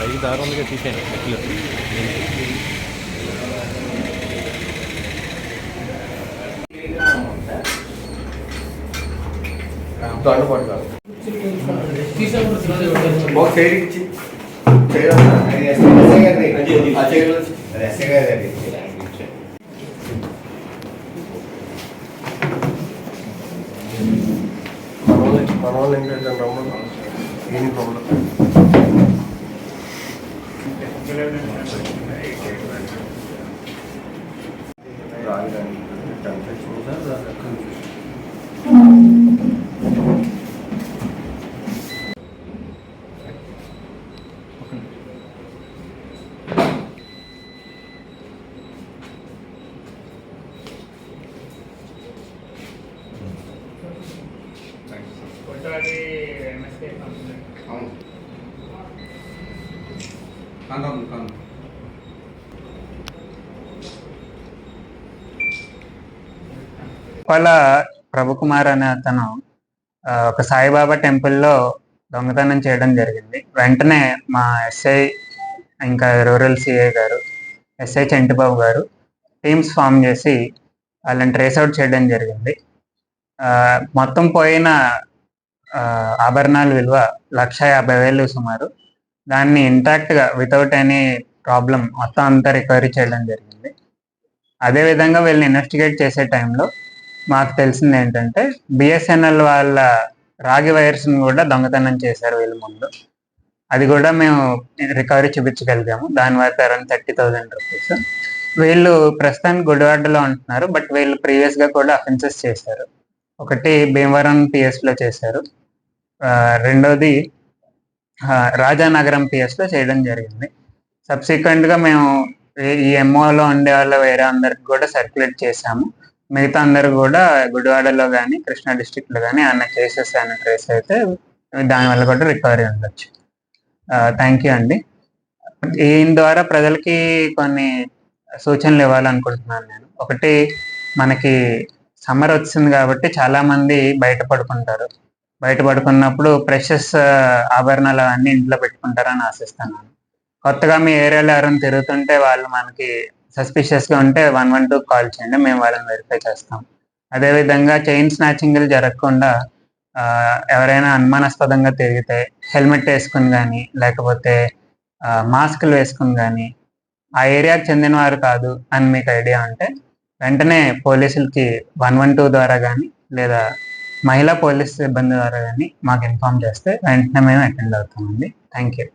పైకి దారి ఉందిగా తీసాను ఎట్లు దండ పట్టుకోవాలి ఒక సైడ్ ఇచ్చి సైడ్ ఆ సైడ్ మన వాళ్ళు ఏంటంటే రమ్మను ఏం problem Rahilen gitmekten pek da yakındır. Thank you. అవును కాంతం కాంతం ప్రభుకుమార్ అనే అతను ఒక సాయిబాబా టెంపుల్లో దొంగతనం చేయడం జరిగింది. వెంటనే మా ఎస్ఐ ఇంకా rural CI garu SI Chentibabu garu teams form చేసి వాళ్ళని ట్రేస్ అవుట్ చేయడం జరిగింది. మొత్తం పోయిన ఆభరణాల విలువ లక్ష యాభై వేలు సుమారు. దాన్ని ఇంటాక్ట్గా వితౌట్ ఎనీ ప్రాబ్లం మొత్తం అంతా రికవరీ చేయడం జరిగింది. అదేవిధంగా వీళ్ళని ఇన్వెస్టిగేట్ చేసే టైంలో మాకు తెలిసింది ఏంటంటే బిఎస్ఎన్ఎల్ వాళ్ళ రాగి వైర్స్ని కూడా దొంగతనం చేశారు వీళ్ళ ముందు. అది కూడా మేము రికవరీ చూపించగలిగాము. దాని వరకు అరౌండ్ థర్టీ థౌజండ్ రూపీస్ వీళ్ళు ప్రస్తుతానికి గుడివాడలో ఉంటున్నారు బట్ వీళ్ళు ప్రీవియస్గా కూడా అఫెన్సెస్ చేశారు. ఒకటి భీమవరం పిఎస్లో చేశారు. రెండోది రాజానగరం పిఎస్లో చేయడం జరిగింది. సబ్సిక్వెంట్గా మేము ఈ- ఈ ఎంఓలో ఉండే వాళ్ళ వేరే అందరికి కూడా సర్క్యులేట్ చేశాము. మిగతా అందరు కూడా గుడివాడలో కానీ కృష్ణా డిస్టిక్లో కానీ ఆయన కేసెస్ ట్రేస్ అయితే దానివల్ల కూడా రికవరీ ఉండొచ్చు. థ్యాంక్ యూ అండి. దీని ద్వారా ప్రజలకి కొన్ని సూచనలు ఇవ్వాలనుకుంటున్నాను నేను. ఒకటి మనకి సమ్మర్ వచ్చింది కాబట్టి చాలామంది బయట పడుకుంటారు బయట పడుకున్నప్పుడు ప్రెషస్ ఆభరణాలు అవన్నీ ఇంట్లో పెట్టుకుంటారని ఆశిస్తున్నాను. కొత్తగా మీ ఏరియాలో ఎవరైనా తిరుగుతుంటే వాళ్ళు మనకి సస్పిషియస్గా ఉంటే వన్ వన్ టూ కాల్ చేయండి మేము వాళ్ళని వెరిఫై చేస్తాం. అదేవిధంగా చైన్ స్నాచింగ్లు జరగకుండా ఎవరైనా అనుమానాస్పదంగా తిరిగితే హెల్మెట్ వేసుకుని కానీ లేకపోతే మాస్కులు వేసుకుని కానీ ఆ ఏరియాకి చెందిన వారు కాదు అని మీకు ఐడియా ఉంటే వెంటనే పోలీసులకి వన్ వన్ టూ ద్వారా కానీ లేదా మహిళా పోలీస్ సిబ్బంది ద్వారా కానీ మాకు ఇన్ఫామ్ చేస్తే వెంటనే మేము అటెండ్ అవుతామండి. Thank you